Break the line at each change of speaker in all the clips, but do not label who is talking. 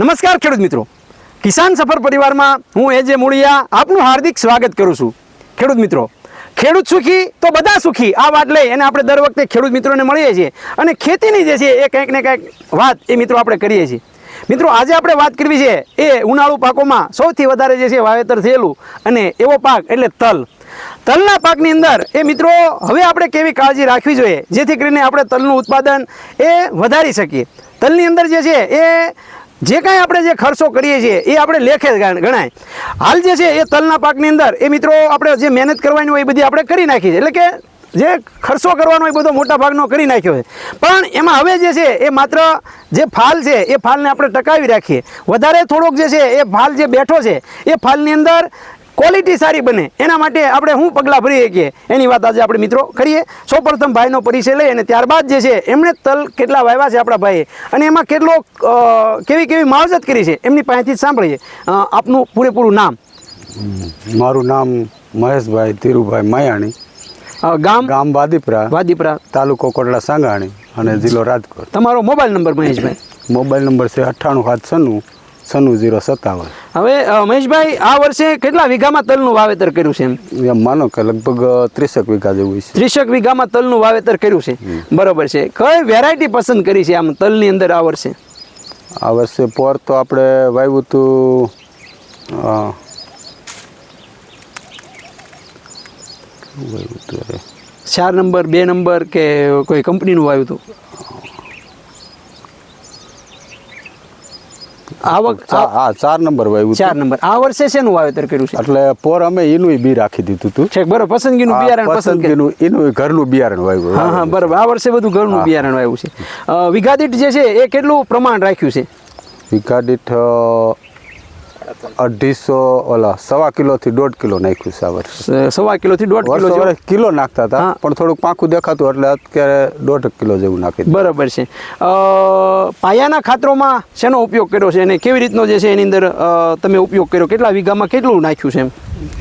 નમસ્કાર ખેડૂત મિત્રો. કિસાન સફર પરિવારમાં હું એ જે મૂળિયા આપનું હાર્દિક સ્વાગત કરું છું. ખેડૂત મિત્રો, ખેડૂત સુખી તો બધા સુખી, આ વાત લઈ અને આપણે દર વખતે ખેડૂત મિત્રોને મળીએ છીએ. અને ખેતીની જે છે એ કંઈક ને કંઈક વાત એ મિત્રો આપણે કરીએ છીએ. મિત્રો, આજે આપણે વાત કરવી છે એ ઉનાળુ પાકોમાં સૌથી વધારે જે છે વાવેતર થયેલું અને એવો પાક એટલે તલ. તલના પાકની અંદર એ મિત્રો, હવે આપણે કેવી કાળજી રાખવી જોઈએ, જેથી કરીને આપણે તલનું ઉત્પાદન એ વધારી શકીએ. તલની અંદર જે છે એ જે કાંઈ આપણે જે ખર્ચો કરીએ છીએ, એ આપણે લેખે ગણ- ગણાય. હાલ જે છે, એ તલના પાકની અંદર, એ મિત્રો આપણે જે મહેનત કરવાની હોય એ બધી આપણે કરી નાખી છે. એટલે કે જે ખર્ચો કરવાનો એ બધો મોટા ભાગનો કરી નાખ્યો છે. પણ એમાં હવે જે છે, એ માત્ર જે ફાલ છે, એ ફાલને આપણે ટકાવી રાખીએ. વધારે થોડોક જે છે, એ ફાલ જે બેઠો છે, એ ફાલની અંદર ક્વોલિટી સારી બને. એના માટે આપણે શું પગલાં ભરી શકીએ એની વાત આજે આપણે મિત્રો કરીએ. સૌપ્રથમ ભાઈનો પરિચય લઈ અને ત્યારબાદ જે છે એમણે તલ કેટલા વાવ્યા છે આપણા ભાઈએ અને એમાં કેટલો કેવી કેવી માવજત કરી છે એમની પાસેથી જ સાંભળીએ. આપનું પૂરેપૂરું નામ.
મારું નામ મહેશભાઈ ધીરુભાઈ માયાણી.
ગામ?
ગામ વાદીપરા.
વાદીપરા.
તાલુકો કોટડા સાંગાણી અને જિલ્લો રાજકોટ.
તમારો મોબાઈલ નંબર મહેશભાઈ.
મોબાઈલ નંબર છે અઠ્ઠાણું સાત છન્નું જીરો સત્તાવન.
હવે મહેશભાઈ આ વર્ષે કેટલા વીઘામાં તલનું વાવેતર કર્યું છે એમ?
એમ માનો કે લગભગ ત્રીસેક વીઘા જેવું છે.
ત્રીસેક વીઘામાં તલનું વાવેતર કર્યું છે. બરોબર છે. કઈ વેરાયટી પસંદ કરી છે આમ તલની અંદર આ વર્ષે?
આ વર્ષે પોર તો આપણે વાવ્યું હતું?
ચાર નંબર બે નંબર કે કોઈ કંપનીનું વાવ્યું હતું આવક
હા ચાર નંબર વાવ્યું
ચાર નંબર. આ વર્ષે શેનું વાવેતર કર્યું છે?
એટલે પોર અમે એનું બી રાખી દીધું હતું.
છે બરોબર. પસંદગીનું બિયારણ
પસંદગીનું એનું ઘરનું બિયારણ વાવ્યું
હા હા બરોબર. આ વર્ષે બધું ઘરનું બિયારણ વાવ્યું છે. દીઠ જે છે એ કેટલું પ્રમાણ રાખ્યું છે?
વીઘા દીઠ અઢીસો ઓલા સવા કિલો થી દોઢ કિલો નાખ્યું છે આ વર્ષે.
સવા કિલોથી દોઢ કિલો
કિલો નાખતા હતા. પણ થોડુંક પાંખું દેખાતું એટલે અત્યારે દોઢ કિલો જેવું નાખી
બરાબર છે. પાયાના ખાતરોમાં શેનો ઉપયોગ કર્યો છે અને કેવી રીતનો જે છે એની અંદર તમે ઉપયોગ કર્યો? કેટલા વીઘામાં કેટલું નાખ્યું છે એમ?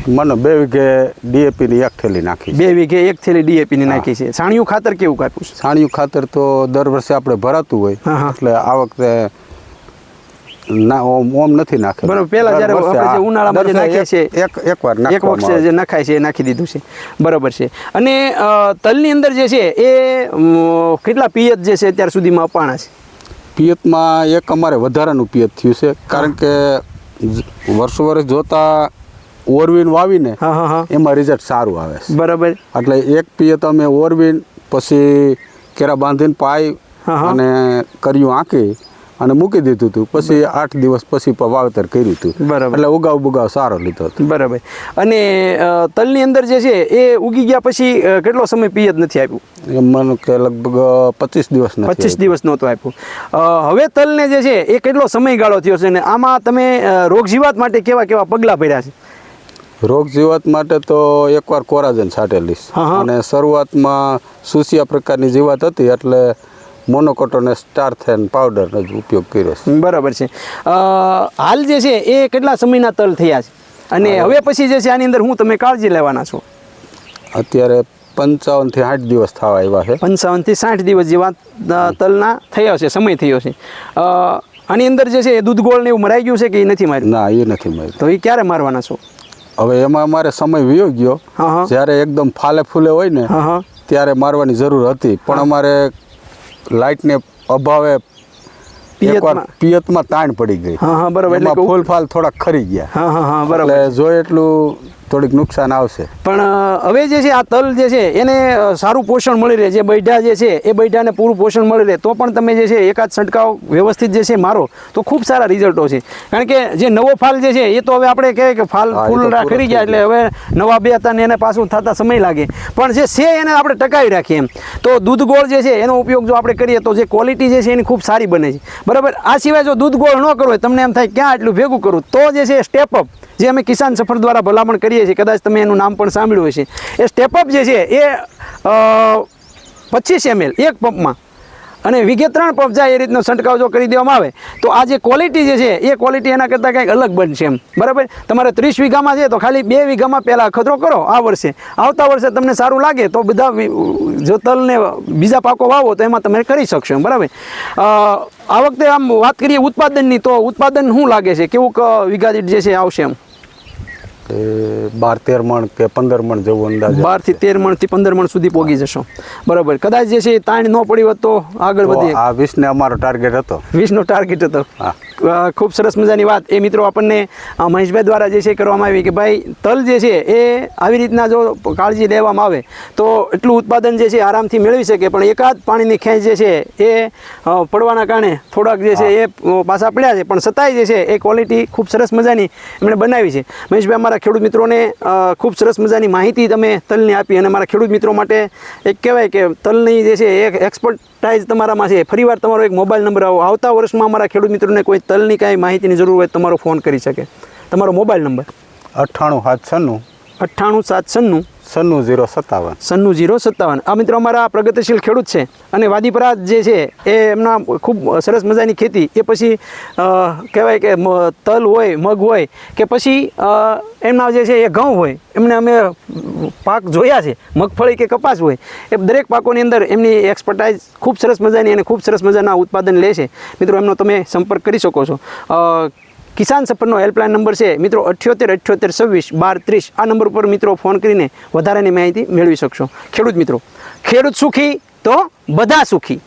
મને બે વીઘે ડીએપી ની એક થેલી નાખી
બે વીઘે એક થેલી ડીએપી ની નાખી છે. છાણિયું ખાતર કેવું કાપ્યું છે?
છાણિયું ખાતર તો દર વર્ષે આપણે ભરાતું હોય. એટલે આ વખતે ના ઓમ ઓમ નથી નાખ્યું
બરાબર પહેલા જ્યારે આપણે ઉનાળામાં જે નાખીએ છીએ
એક એક વાર
એક વખતે જે નખાય છે એ નાખી દીધું છે. બરાબર છે. અને તલની અંદર જે છે એ કેટલા પિયત જે છે અત્યાર સુધીમાં અપાણા છે?
પિયતમાં એક અમારે વધારાનું પિયત થયું છે. કારણ કે વર્ષો વર્ષ જોતા ઓરવીન વાવીને
હા હા હા.
એમાં રિઝલ્ટ સારું આવે છે.
બરાબર.
એટલે એક પિયત અમે ઓરવીન પછી કેરા બાંધીને પાઈ. અને કર્યું આંકી. અને મૂકી દીધું હતું પછી આઠ દિવસ પછી વાવેતર કર્યું હતું
બરાબર.
એટલે ઉગાવ બુગાવ સારો લીધો હતો.
બરાબર. અને તલની અંદર જે છે એ ઉગી ગયા પછી કેટલો સમય પિયત નથી આપ્યું?
માનો કે લગભગ પચીસ દિવસ
પચીસ દિવસ નહોતું આપ્યું. હવે તલને જે છે એ કેટલો સમયગાળો થયો છે અને આમાં તમે રોગ જીવાત માટે કેવા કેવા પગલાં ભર્યા છે?
રોગ જીવાત માટે તો એકવાર કોરાજન છાંટેલી. અને શરૂઆતમાં સુસિયા પ્રકારની જીવાત હતી એટલે મોનોકોટોને સ્ટાર થેન પાવડરનો જ ઉપયોગ કર્યો છે.
બરાબર છે. હાલ જે છે એ કેટલા સમયના તલ થયા છે? અને હવે પછી જે છે આની અંદર હું તમે કાળજી લેવાના છો?
અત્યારે પંચાવનથી સાઠ દિવસ થવા આવ્યા છે.
પંચાવનથી સાઠ દિવસ જેવા તલના થયા છે સમય થયો છે. આની અંદર જે છે એ દૂધ ગોળ ને એવું મરાઈ ગયું છે કે એ નથી માર્યું?
ના એ નથી માર્યું.
તો એ ક્યારે મારવાના છો?
હવે એમાં અમારે સમય વયો ગયો. જ્યારે એકદમ ફાલે ફૂલે હોય ને ત્યારે મારવાની જરૂર હતી. પણ અમારે લાઇટને અભાવે
પિયતમાં.
તાણ પડી ગઈ.
હા હા બરાબર. એટલે
ફૂલ ફાલ થોડાક ખરી ગયા.
હા હા હા બરાબર.
એટલે જો એટલું થોડીક નુકસાન આવશે.
પણ હવે જે છે આ તલ જે છે એને સારું પોષણ મળી રહે. જે બૈઢા જે છે એ બૈઢાને પૂરું પોષણ મળી રહે. તો પણ તમે જે છે એકાદ છંટકાવ વ્યવસ્થિત જે છે મારો તો ખૂબ સારા રિઝલ્ટો છે. કારણ કે જે નવો ફાલ જે છે એ તો હવે આપણે કહે કે ફાલ ફૂલ કરી ગયા એટલે હવે નવા બે હતા ને એને પાછું થતા સમય લાગે. પણ જે છે એને આપણે ટકાવી રાખીએ એમ. તો દૂધ ગોળ જે છે એનો ઉપયોગ જો આપણે કરીએ તો જે ક્વોલિટી જે છે એની ખૂબ સારી બને છે. બરાબર? આ સિવાય જો દૂધ ગોળ ન કરો તમને એમ થાય ક્યાં આટલું ભેગું કરું? તો જે છે સ્ટેપ અપ જે અમે કિસાન સફર દ્વારા ભલામણ કરીએ છીએ, કદાચ તમે એનું નામ પણ સાંભળ્યું હશે. એ સ્ટેપઅપ જે છે, એ પચીસ એમએલ એક પંપમાં. અને વિગે ત્રણ પંપ જાય એ રીતનો છંટકાવ જો કરી દેવામાં આવે, તો આ જે ક્વોલિટી જે છે, એ ક્વોલિટી એના કરતાં કંઈક અલગ બનશે એમ. બરાબર? તમારે ત્રીસ વીઘામાં છે, તો ખાલી બે વીઘામાં પહેલાં ખતરો કરો આ વર્ષે. આવતા વર્ષે તમને સારું લાગે, તો બધા જો તલને બીજા પાકો વાવો, તો એમાં તમે કરી શકશો એમ. બરાબર? આ વખતે આમ વાત કરીએ ઉત્પાદનની, તો ઉત્પાદન શું લાગે છે? કેવું વીઘા દીઠ જે છે, આવશે એમ?
બાર તેર મણ કે પંદર મણ જેવું અંદાજ
બારથી તેર મણથી પંદર મણ સુધી પહોંચી જશો. બરાબર. કદાચ જે છે તાણ ન પડી હોત તો આગળ
વધી
વધીએ.
આ વીસ ને અમારો ટાર્ગેટ હતો.
વીસનો ટાર્ગેટ હતો.
હા.
ખૂબ સરસ મજાની વાત એ મિત્રો આપણને મહેશભાઈ દ્વારા જે છે કરવામાં આવી કે ભાઈ, તલ જે છે એ આવી રીતના જો કાળજી લેવામાં આવે, તો એટલું ઉત્પાદન જે છે આરામથી મેળવી શકે, પણ એકાદ પાણીની ખેંચ જે છે એ પડવાના કારણે થોડાક જે છે એ પાછા પડ્યા છે, પણ છતાંય જે છે એ ક્વોલિટી ખૂબ સરસ મજાની એમણે બનાવી છે. મહેશભાઈ, અમારા ખેડૂત મિત્રોને ખૂબ સરસ મજાની માહિતી તમે તલની આપી અને મારા ખેડૂત મિત્રો માટે એક કહેવાય કે તલની જે છે એ એક્સપર્ટાઇઝ તમારામાં છે. ફરીવાર તમારો એક મોબાઈલ નંબર આવો. આવતા વર્ષમાં અમારા ખેડૂત મિત્રોને કોઈ તલની કાંઈ માહિતીની જરૂર હોય તમારો ફોન કરી શકે. તમારો મોબાઈલ નંબર?
અઠ્ઠાણું સાત છન્નું.
અઠ્ઠાણું સાત સન્નું
સન્નું ઝીરો સત્તાવન.
સન્નું ઝીરો સત્તાવન. આ મિત્રો અમારા પ્રગતિશીલ ખેડૂત છે અને વાદીપરા જે છે એ એમના ખૂબ સરસ મજાની ખેતી. એ પછી કહેવાય કે તલ હોય, મગ હોય, કે પછી એમના જે છે એ ઘઉં હોય, એમને અમે પાક જોયા છે, મગફળી કે કપાસ હોય, એ દરેક પાકોની અંદર એમની એક્સપર્ટાઇઝ ખૂબ સરસ મજાની અને ખૂબ સરસ મજાના ઉત્પાદન લે છે. મિત્રો, એમનો તમે સંપર્ક કરી શકો છો. કિસાન સફરનો હેલ્પલાઇન નંબર છે મિત્રો અઠ્યોતેર અઠ્યોતેર, છવ્વીસ, બાર, ત્રીસ. આ નંબર ઉપર મિત્રો ફોન કરીને વધારાની માહિતી મેળવી શકશો. ખેડૂત મિત્રો, ખેડૂત સુખી તો બધા સુખી.